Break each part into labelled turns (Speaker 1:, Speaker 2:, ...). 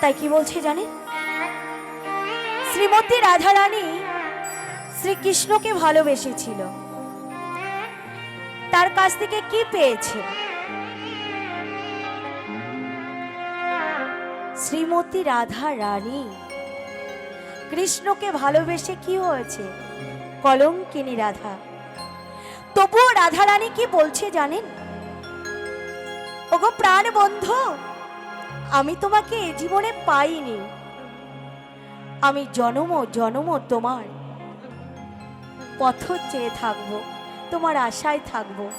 Speaker 1: তাই কি বলছে জানেন শ্রীমতী রাধারানী শ্রীকৃষ্ণকে ভালোবেসেছিল। তার কাছ থেকে কি পেয়েছে? শ্রীমতী রাধা রানী কৃষ্ণকে ভালোবেসে কি হয়েছে? কলঙ্কিনী রাধা। তবুও রাধা রানী কি বলছে জানেন? ওগো প্রাণ বন্ধু আমি তোমাকে এ জীবনে পাইনি। আমি জনম জনম তোমার। পথ চেয়ে থাকব, তোমার আশায় থাকব।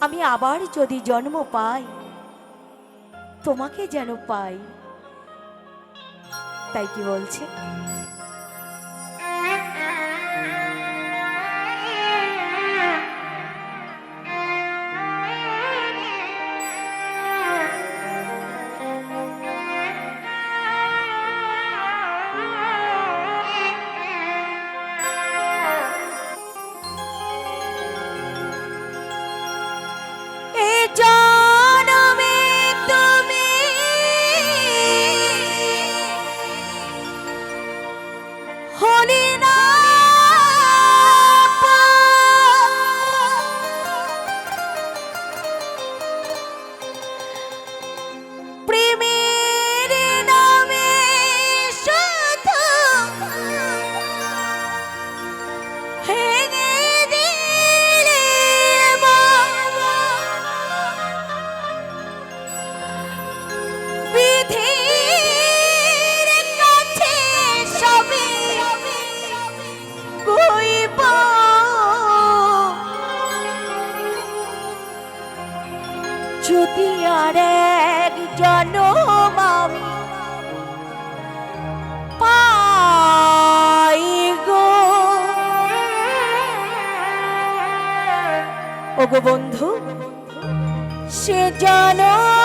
Speaker 1: আমি আবার যদি জন্ম পাই, তোমাকে যেন পাই। তাই কি বলছে? ওগো বন্ধু সে জনমে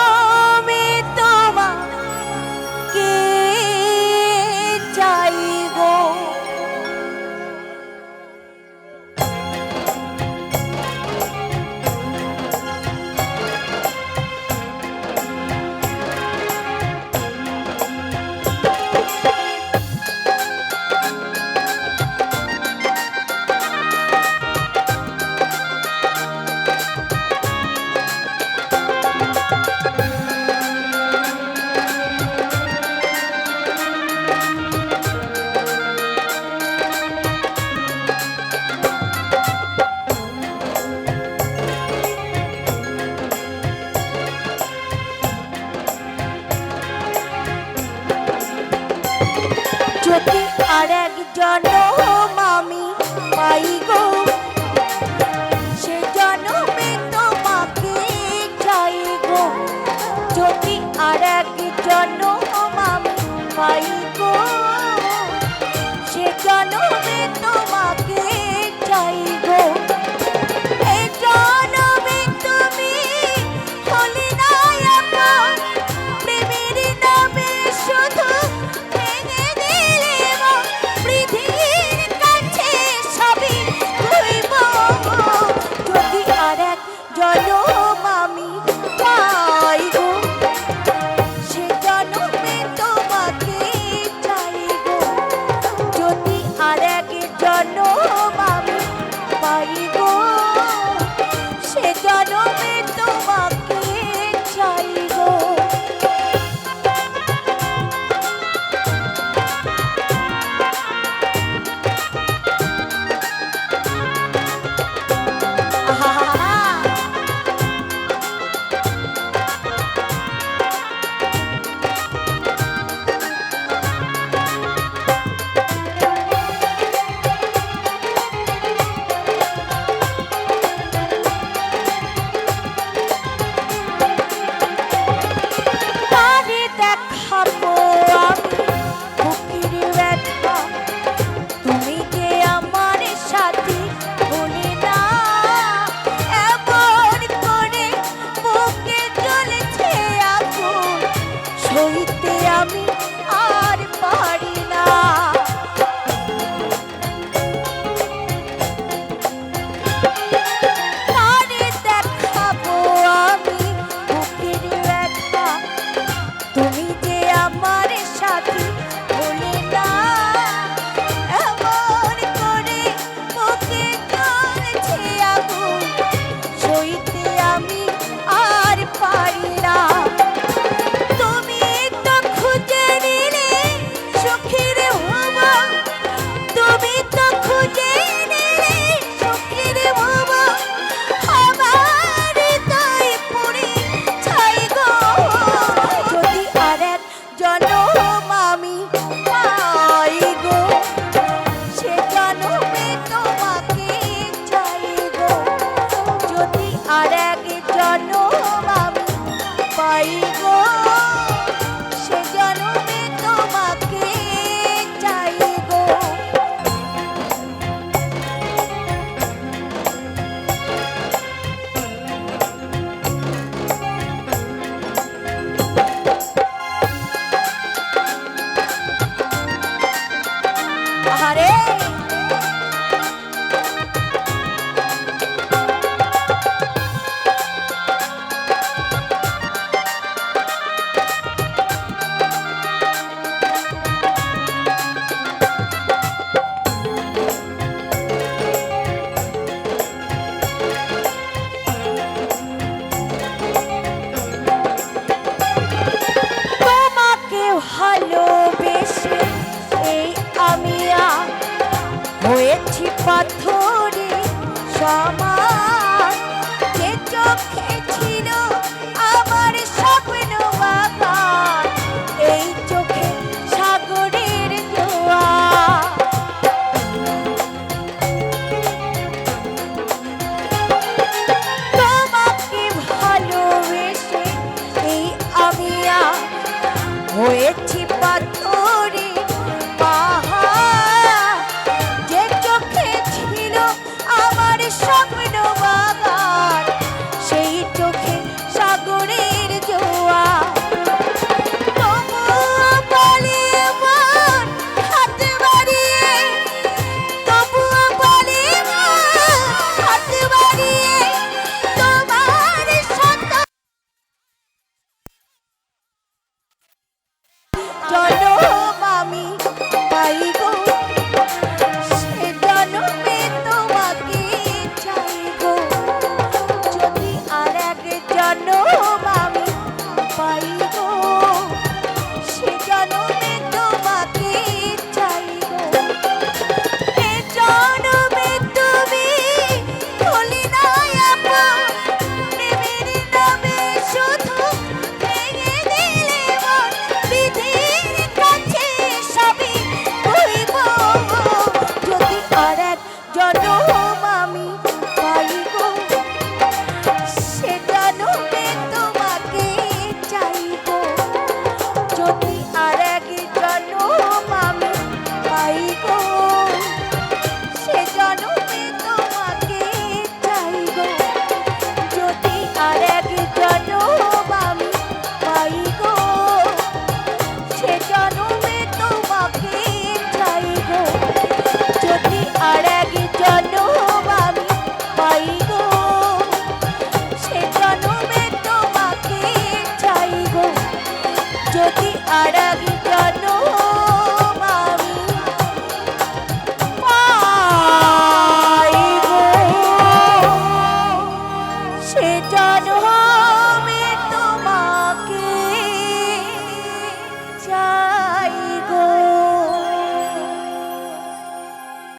Speaker 1: no.